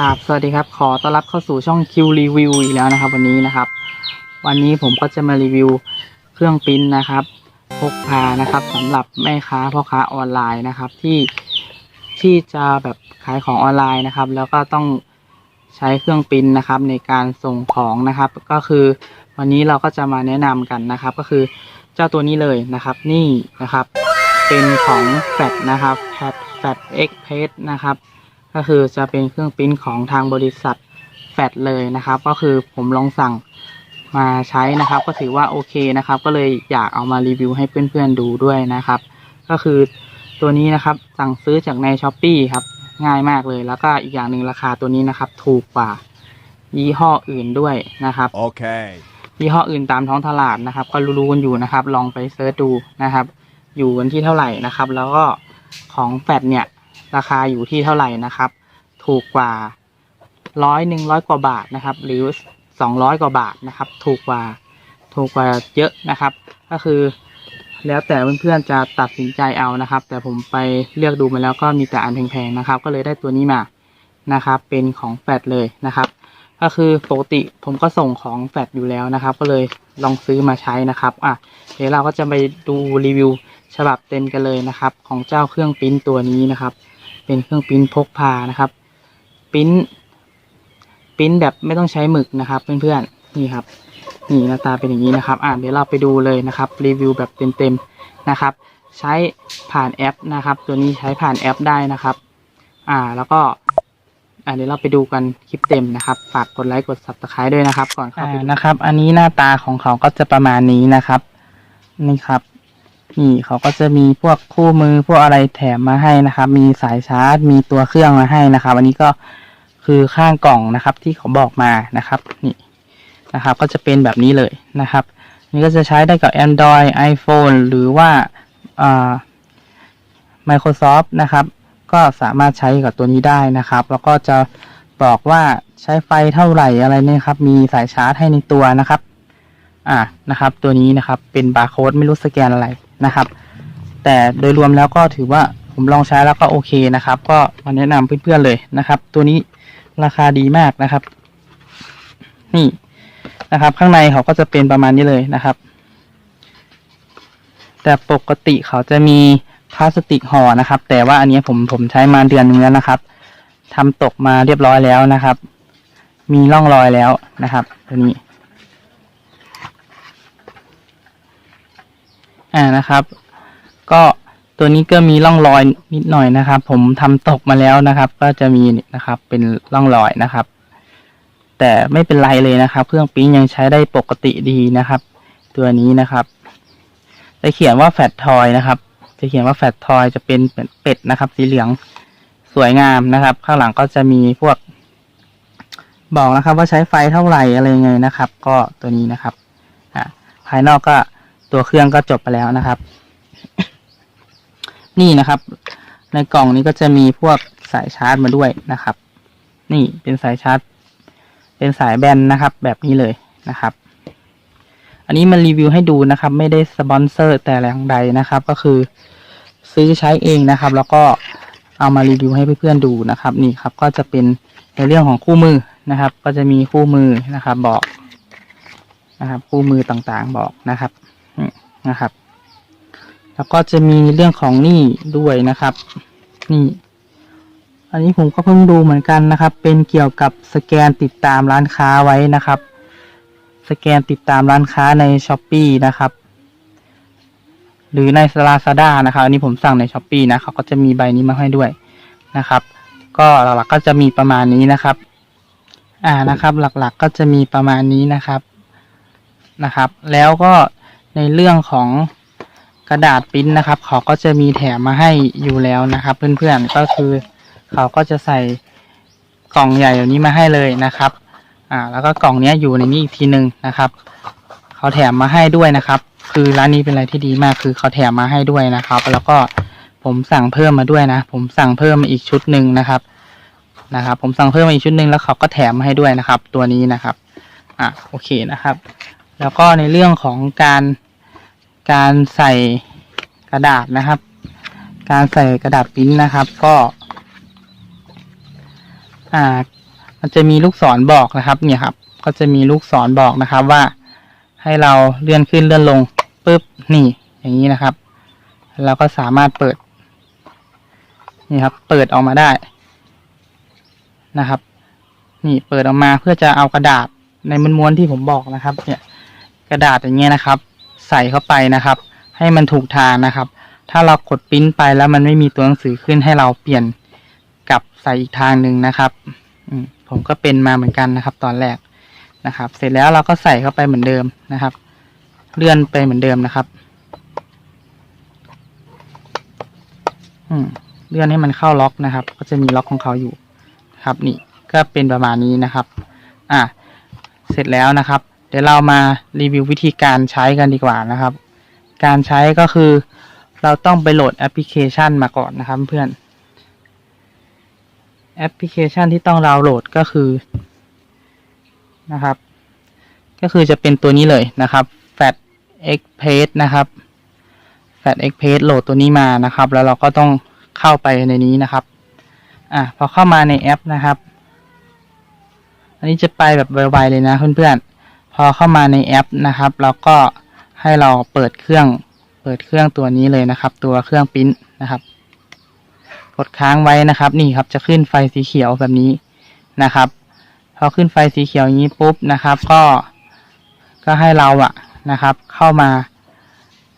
ราบสวัสดีครับ ขอต้อนรับเข้าสู่ช่องคิวรีวิวอีกแล้วนะครับ วันนี้นะครับ วันนี้ผมก็จะมารีวิวเครื่องปิ้นนะครับ พกพานะครับสำหรับแม่ค้าพ่อค้าออนไลน์นะครับ ที่ที่จะแบบขายของออนไลน์นะครับ แล้วก็ต้องใช้เครื่องปิ้นนะครับ ในการส่งของนะครับ ก็คือวันนี้เราก็จะมาแนะนำกันนะครับ ก็คือเจ้าตัวนี้เลยนะครับ นี่นะครับ เป็นของแฟดนะครับแฟดแฟดเอ็กเพสนะครับ ก็คือจะเป็นเครื่องปริ้นของทางบริษัทแฟดเลยนะครับ ก็คือผมลองสั่งมาใช้นะครับ ก็ถือว่าโอเคนะครับ ก็เลยอยากเอามารีวิวให้เพื่อนๆดูด้วยนะครับ ก็คือตัวนี้นะครับสั่งซื้อจากในช้อปปีครับง่ายมากเลยแล้วก็อีกอย่างหนึ่งราคาตัวนี้นะครับ ถูกกว่ายี่ห้ออื่นด้วยนะครับ Okay. ยี่ห้ออื่นตามท้องตลาดนะครับ ก็รู้ๆกันอยู่นะครับ ลองไปเซิร์ชดูนะครับ อยู่กันที่เท่าไหร่นะครับ แล้วก็ของแฟดเนี่ย ราคาอยู่ที่เท่าไหร่นะครับ ถูกกว่าร้อยหนึ่งร้อยกว่าบาทนะครับ หรือสองร้อยกว่าบาทนะครับ ถูกกว่าถูกกว่าเยอะนะครับ ก็คือแล้วแต่เพื่อนๆจะตัดสินใจเอานะครับ แต่ผมไปเลือกดูมาแล้วก็มีแต่อันแพงๆนะครับ ก็เลยได้ตัวนี้มานะครับ เป็นของแฟดเลยนะครับ ก็คือปกติผมก็ส่งของแฟดอยู่แล้วนะครับ ก็เลยลองซื้อมาใช้นะครับอะเดี๋ยวเราก็จะไปดูรีวิวฉบับเต็มกันเลยนะครับ ของเจ้าเครื่องปิ้นตัวนี้นะครับ เป็นเครื่องปิ้นพกพานะครับปิ้นปิ้นแบบไม่ต้องใช้หมึกนะครับเพื่อนๆนี่ครับนี่หน้าตาเป็นอย่างนี้นะครับ อะเดี๋ยวเราไปดูเลยนะครับรีวิวแบบเต็มๆนะครับ ใช้ผ่านแอปนะครับ ตัวนี้ใช้ผ่านแอปได้นะครับ อ่าแล้วก็อ่าเดี๋ยวเราไปดูกันคลิปเต็มนะครับ ฝากกดไลค์กด subscribe ด้วยนะครับ ก่อนเข้าไปนะครับ อันนี้หน้าตาของเขาก็จะประมาณนี้นะครับ นี่ครับ นี่เขาก็จะมีพวกคู่มือพวกอะไรแถมมาให้นะครับ มีสายชาร์จ มีตัวเครื่องมาให้นะครับ อันนี้ก็คือข้างกล่องนะครับที่เขาบอกมานะครับ นี่นะครับ ก็จะเป็นแบบนี้เลยนะครับ นี่ก็จะใช้ได้กับ Android iPhone หรือว่าอ่า Microsoft นะครับ ก็สามารถใช้กับตัวนี้ได้นะครับ แล้วก็จะบอกว่าใช้ไฟเท่าไหร่อะไรเนี่ยครับ มีสายชาร์จให้ในตัวนะครับ อ่านะครับ ตัวนี้นะครับเป็นบาร์โค้ดไม่รู้สแกนอะไรนะครับ แต่โดยรวมแล้วก็ถือว่าผมลองใช้แล้วก็โอเคนะครับ ก็มาแนะนำเพื่อนๆเลยนะครับ ตัวนี้ราคาดีมากนะครับ นี่นะครับ ข้างในเขาก็จะเป็นประมาณนี้เลยนะครับ แต่ปกติเขาจะมีพลาสติกห่อนะครับ แต่ว่าอันนี้ผมผมใช้มาเดือนนึงแล้วนะครับทำตกมาเรียบร้อยแล้วนะครับ มีร่องรอยแล้วนะครับ ตัวนี้ อ่านะครับ ก็ตัวนี้ก็มีร่องรอยนิดหน่อยนะครับ ผมทำตกมาแล้วนะครับ ก็จะมีนะครับเป็นร่องรอยนะครับ แต่ไม่เป็นไรเลยนะครับ เครื่องปริ้นยังใช้ได้ปกติดีนะครับ ตัวนี้นะครับ จะเขียนว่าแฟตทอยนะครับ จะเขียนว่าแฟตทอยจะเป็นเป็ดนะครับ สีเหลืองสวยงามนะครับ ข้างหลังก็จะมีพวก บอกนะครับ ว่าใช้ไฟเท่าไหร่อะไรยังไงนะครับ ก็ตัวนี้นะครับอ่าภายนอกก็ ตัวเครื่องก็จบไปแล้วนะครับ นี่นะครับ ในกล่องนี้ก็จะมีพวกสายชาร์จมาด้วยนะครับ นี่เป็นสายชาร์จ เป็นสายแบนนะครับ แบบนี้เลยนะครับ อันนี้มารีวิวให้ดูนะครับ ไม่ได้สปอนเซอร์แต่อย่างใดนะครับ ก็คือซื้อใช้เองนะครับ แล้วก็เอามารีวิวให้เพื่อนๆดูนะครับ นี่ครับก็จะเป็นในเรื่องของคู่มือนะครับ ก็จะมีคู่มือนะครับ บอกนะครับ คู่มือต่างๆบอกนะครับ นะครับ แล้วก็จะมีเรื่องของนี่ด้วยนะครับนี่อันนี้ผมก็เพิ่งดูเหมือนกันนะครับ เป็นเกี่ยวกับสแกนติดตามร้านค้าไว้นะครับ สแกนติดตามร้านค้าในช้อปปีนะครับ หรือในลาซาด้านะครับ อันนี้ผมสั่งในช้อปปีนะเขาก็จะมีใบนี้มาให้ด้วยนะครับ ก็หลักๆก็จะมีประมาณนี้นะครับ อ่านะครับ หลักๆก็จะมีประมาณนี้นะครับนะครับ แล้วก็ ในเรื่องของกระดาษปิ้นนะครับ เขาก็จะมีแถมมาให้อยู่แล้วนะครับ เพื่อนๆก็คือเขาก็จะใส่กล่องใหญ่แบบนี้มาให้เลยนะครับ อ่า แล้วก็กล่องเนี้ยอยู่ในนี้อีกทีหนึ่งนะครับ เขาแถมมาให้ด้วยนะครับ คือร้านนี้เป็นอะไรที่ดีมากคือเขาแถมมาให้ด้วยนะครับ แล้วก็ผมสั่งเพิ่มมาด้วยนะ ผมสั่งเพิ่มมาอีกชุดหนึ่งนะครับ นะครับ ผมสั่งเพิ่มมาอีกชุดหนึ่งแล้วเขาก็แถมมาให้ด้วยนะครับ ตัวนี้นะครับ อะโอเคนะครับ แล้วก็ในเรื่องของการการใส่กระดาษนะครับ การใส่กระดาษปริ้นนะครับ ก็อ่ามันจะมีลูกศรบอกนะครับ เนี่ยครับ ก็จะมีลูกศรบอกนะครับว่าให้เราเลื่อนขึ้นเลื่อนลงปุ๊บนี่ อย่างนี้นะครับ เราก็สามารถเปิด นี่ครับ เปิดออกมาได้นะครับ นี่เปิดออกมาเพื่อจะเอากระดาษในม้วนๆที่ผมบอกนะครับ เนี่ย กระดาษอย่างเงี้ยนะครับ ใส่เข้าไปนะครับ ให้มันถูกทางนะครับ ถ้าเรากดปริ้นไปแล้วมันไม่มีตัวหนังสือขึ้นให้เราเปลี่ยนกลับใส่อีกทางหนึ่งนะครับผมก็เป็นมาเหมือนกันนะครับ ตอนแรกนะครับ เสร็จแล้วเราก็ใส่เข้าไปเหมือนเดิมนะครับ เลื่อนไปเหมือนเดิมนะครับเลื่อนให้มันเข้าล็อกนะครับ ก็จะมีล็อกของเขาอยู่ครับ นี่ก็เป็นประมาณนี้นะครับ อะเสร็จแล้วนะครับ เดี๋ยวเรามารีวิววิธีการใช้กันดีกว่านะครับ การใช้ก็คือเราต้องไปโหลดแอปพลิเคชันมาก่อนนะครับเพื่อน แอปพลิเคชันที่ต้องดาวน์โหลดก็คือนะครับ ก็คือจะเป็นตัวนี้เลยนะครับ Fat Express นะครับ Fat Express โหลดตัวนี้มานะครับ แล้วเราก็ต้องเข้าไปในนี้นะครับ อะพอเข้ามาในแอปนะครับ อันนี้จะไปแบบไวๆเลยนะเพื่อนๆ อเข้ามาในแอปนะครับเราก็ให้เราเปิดเครื่องเปิดเครื่องตัวนี้เลยนะครับ ตัวเครื่องปิ้นนะครับ กดค้างไว้นะครับ นี่ครับจะขึ้นไฟสีเขียวแบบนี้นะครับ พอขึ้นไฟสีเขียวอย่างนี้ปุ๊บนะครับ ก็ก็ให้เราอะนะครับ เข้ามา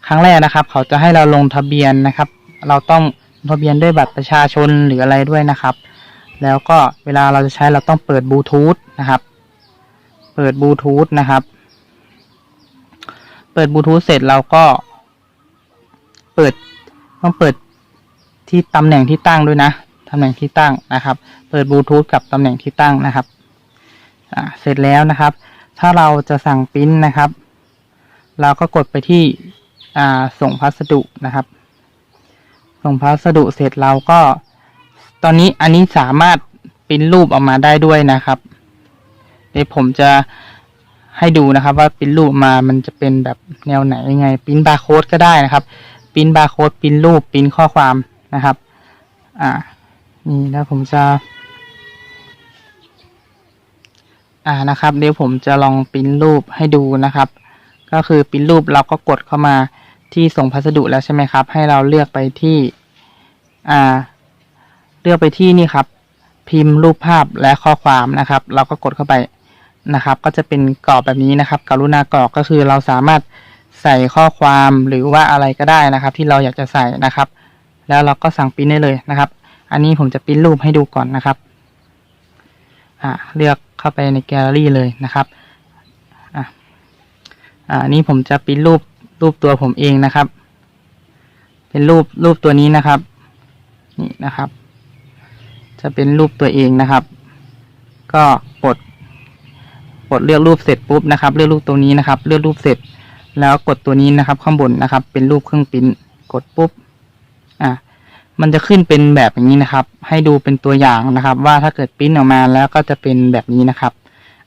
ครั้งแรกนะครับ เขาจะให้เราลงทะเบียนนะครับ เราต้องลงทะเบียนด้วยบัตรประชาชนหรืออะไรด้วยนะครับ แล้วก็เวลาเราจะใช้เราต้องเปิดบลูทูธนะครับ เปิดบลูทูธนะครับ เปิดบลูทูธเสร็จเราก็ เปิดต้องเปิดที่ตำแหน่งที่ตั้งด้วยนะตำแหน่งที่ตั้งนะครับ เปิดบลูทูธกับตำแหน่งที่ตั้งนะครับเสร็จแล้วนะครับ ถ้าเราจะสั่งปริ้นนะครับ เราก็กดไปที่ส่งพัสดุนะครับ ส่งพัสดุเสร็จเราก็ ตอนนี้อันนี้สามารถปริ้นรูปออกมาได้ด้วยนะครับ เดี๋ยวผมจะให้ดูนะครับ ว่าปิ้นรูปมามันจะเป็นแบบแนวไหนยังไงปิ้นบาร์โค้ดก็ได้นะครับปิ้นบาร์โค้ดปิ้นรูปปิ้นข้อความนะครับ อ่า นี่แล้วผมจะ อ่านะครับ เดี๋ยวผมจะลองปิ้นรูปให้ดูนะครับ ก็คือปิ้นรูปเราก็กดเข้ามาที่ส่งพัสดุแล้วใช่ไหมครับ ให้เราเลือกไปที่ อ่า เลือกไปที่นี่ครับ พิมพ์รูปภาพและข้อความนะครับ เราก็กดเข้าไป นะครับ ก็จะเป็นกรอบแบบนี้นะครับ กรุณากรอกก็คือเราสามารถใส่ข้อความหรือว่าอะไรก็ได้นะครับ ที่เราอยากจะใส่นะครับ แล้วเราก็สั่งปิ้นได้เลยนะครับ อันนี้ผมจะปิ้นรูปให้ดูก่อนนะครับอ่าเลือกเข้าไปในแกลเลอรี่เลยนะครับอ่าอ่านี่ผมจะปิ้นรูปรูปตัวผมเองนะครับ เป็นรูปรูปตัวนี้นะครับ นี่นะครับ จะเป็นรูปตัวเองนะครับ ก็กด กดเลือกรูปเสร็จปุ๊บนะครับ เลือกรูปตรงนี้นะครับ เลือกรูปเสร็จ แล้วกดตัวนี้นะครับ ข้างบนนะครับ เป็นรูปเครื่องปริ้นกดปุ๊บอะมันจะขึ้นเป็นแบบอย่างนี้นะครับ ให้ดูเป็นตัวอย่างนะครับ ว่าถ้าเกิดปริ้นออกมาแล้วก็จะเป็นแบบนี้นะครับ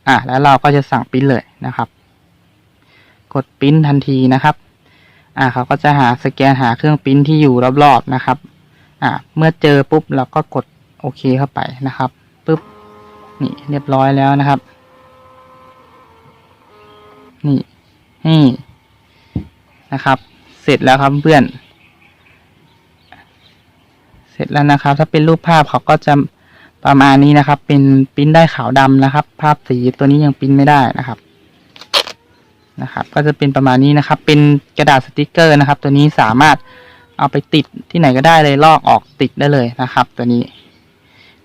อะแล้วเราก็จะสั่งปริ้นเลยนะครับ กดปริ้นทันทีนะครับอ่าเขาก็จะหาสแกนหาเครื่องปริ้นที่อยู่รอบๆนะครับ อ่า เมื่อเจอปุ๊บเราก็กดโอเคเข้าไปนะครับปุ๊บนี่เรียบร้อยแล้วนะครับ นี่นี่นะครับ เสร็จแล้วครับเพื่อน เสร็จแล้วนะครับ ถ้าเป็นรูปภาพเขาก็จะประมาณนี้นะครับ เป็นปริ้นได้ขาวดำนะครับ ภาพสีตัวนี้ยังปริ้นไม่ได้นะครับ นะครับ ก็จะเป็นประมาณนี้นะครับ เป็นกระดาษสติกเกอร์นะครับ ตัวนี้สามารถเอาไปติดที่ไหนก็ได้เลยลอกออกติดได้เลยนะครับ ตัวนี้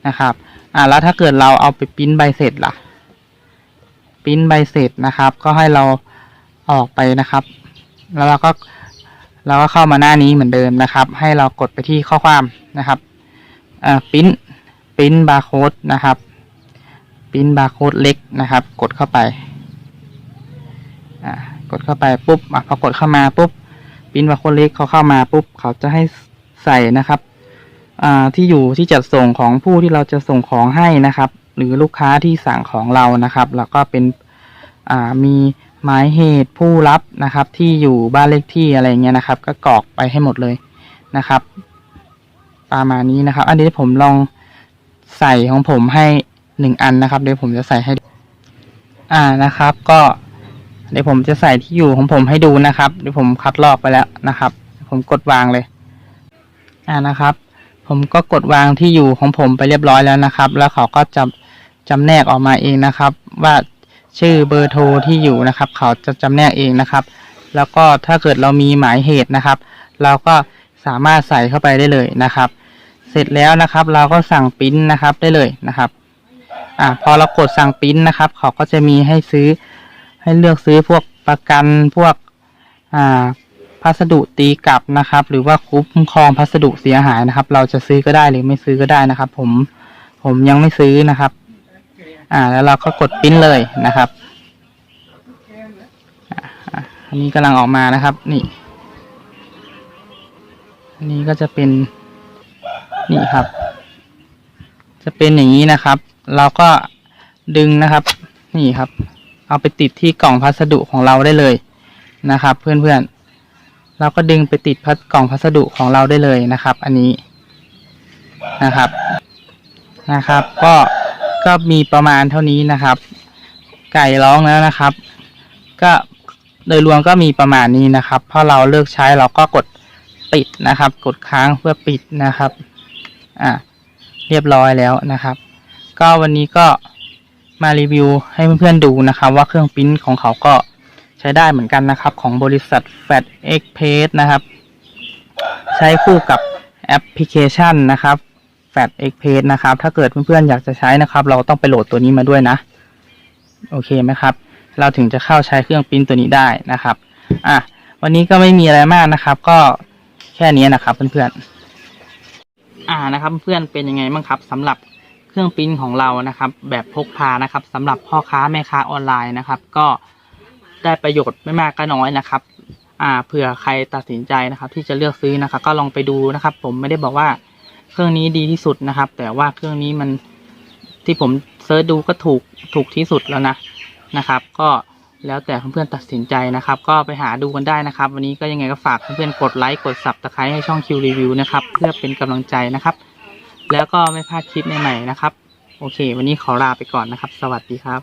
นะครับ อ่าแล้วถ้าเกิดเราเอาไปปริ้นใบเสร็จล่ะ ปริ้นใบเสร็จนะครับ ก็ให้เราออกไปนะครับ แล้วเราก็เราก็เข้ามาหน้านี้เหมือนเดิมนะครับ ให้เรากดไปที่ข้อความนะครับปริ้นปริ้นบาร์โค้ดนะครับปริ้นบาร์โค้ดเล็กนะครับ กดเข้าไปกดเข้าไปปุ๊บอพอกดเข้ามาปุ๊บปริ้นบาร์โค้ดเล็กเขาเข้ามาปุ๊บเขาจะให้ใส่นะครับที่อยู่ที่จัดส่งของผู้ที่เราจะส่งของให้นะครับ หรือลูกค้าที่สั่งของเรานะครับ แล้วก็เป็นมีหมายเหตุผู้รับนะครับ ที่อยู่บ้านเลขที่อะไรเงี้ยนะครับ ก็กรอกไปให้หมดเลยนะครับ ประมาณนี้นะครับ อันนี้ผมลองใส่ของผมให้หนึ่งอันนะครับ เดี๋ยวผมจะใส่ให้ อ่านะครับ ก็ เดี๋ยวผมจะใส่ที่อยู่ของผมให้ดูนะครับ เดี๋ยวผมคัดลอกไปแล้วนะครับ ผมกดวางเลย อ่านะครับ ผมก็กดวางที่อยู่ของผมไปเรียบร้อยแล้วนะครับ แล้วเขาก็จะ จำแนกออกมาเองนะครับ ว่าชื่อเบอร์โทรที่อยู่นะครับ เขาจะจำแนกเองนะครับ แล้วก็ถ้าเกิดเรามีหมายเหตุนะครับ เราก็สามารถใส่เข้าไปได้เลยนะครับ เสร็จแล้วนะครับ เราก็สั่งปริ้นนะครับได้เลยนะครับอ่าพอเรากดสั่งปริ้นนะครับ เขาก็จะมีให้ซื้อ ให้เลือกซื้อพวกประกันพวกอ่าพัสดุตีกลับนะครับ หรือว่าคุ้มครองพัสดุเสียหายนะครับ เราจะซื้อก็ได้หรือไม่ซื้อก็ได้นะครับ ผมผมยังไม่ซื้อนะครับ อ่า แล้วเราก็กดปริ้นเลยนะครับอ่าอ่าอันนี้กำลังออกมานะครับ นี่ อันนี้ก็จะเป็น นี่ครับ จะเป็นอย่างนี้นะครับ เราก็ดึงนะครับ นี่ครับ เอาไปติดที่กล่องพัสดุของเราได้เลยนะครับ เพื่อนๆ เราก็ดึงไปติดพัดกล่องพัสดุของเราได้เลยนะครับ อันนี้นะครับ นะครับ ก็ ก็มีประมาณเท่านี้นะครับ ไก่ร้องแล้วนะครับ ก็โดยรวมก็มีประมาณนี้นะครับพอเราเลิกใช้เราก็กดปิดนะครับ กดค้างเพื่อปิดนะครับอ่าเรียบร้อยแล้วนะครับ ก็วันนี้ก็มารีวิวให้เพื่อนๆดูนะครับ ว่าเครื่องปริ้นของเขาก็ใช้ได้เหมือนกันนะครับ ของบริษัท Fat Express นะครับ ใช้คู่กับแอปพลิเคชันนะครับ Fat Express นะครับ ถ้าเกิดเพื่อนๆอยากจะใช้นะครับ เราต้องไปโหลดตัวนี้มาด้วยนะ โอเคไหมครับ เราถึงจะเข้าใช้เครื่องปรินตัวนี้ได้นะครับ อะ วันนี้ก็ไม่มีอะไรมากนะครับ ก็แค่นี้นะครับเพื่อนๆ อ่านะครับเพื่อนเป็นยังไงบ้างครับสำหรับเครื่องปริ้นของเรานะครับ แบบพกพานะครับสำหรับพ่อค้าแม่ค้าออนไลน์นะครับ ก็ได้ประโยชน์ไม่มากก็น้อยนะครับอ่าเผื่อใครตัดสินใจนะครับ ที่จะเลือกซื้อนะครับ ก็ลองไปดูนะครับ ผมไม่ได้บอกว่า เครื่องนี้ดีที่สุดนะครับ แต่ว่าเครื่องนี้มันที่ผมเซิร์ชดูก็ถูกถูกที่สุดแล้วนะนะครับ ก็แล้วแต่เพื่อนๆตัดสินใจนะครับ ก็ไปหาดูกันได้นะครับ วันนี้ก็ยังไงก็ฝากเพื่อนๆกดไลค์กดสับตะไคร้ให้ช่องคิวรีวิวนะครับ เพื่อเป็นกำลังใจนะครับ แล้วก็ไม่พลาดคลิปใหม่ๆนะครับ โอเค วันนี้ขอลาไปก่อนนะครับ สวัสดีครับ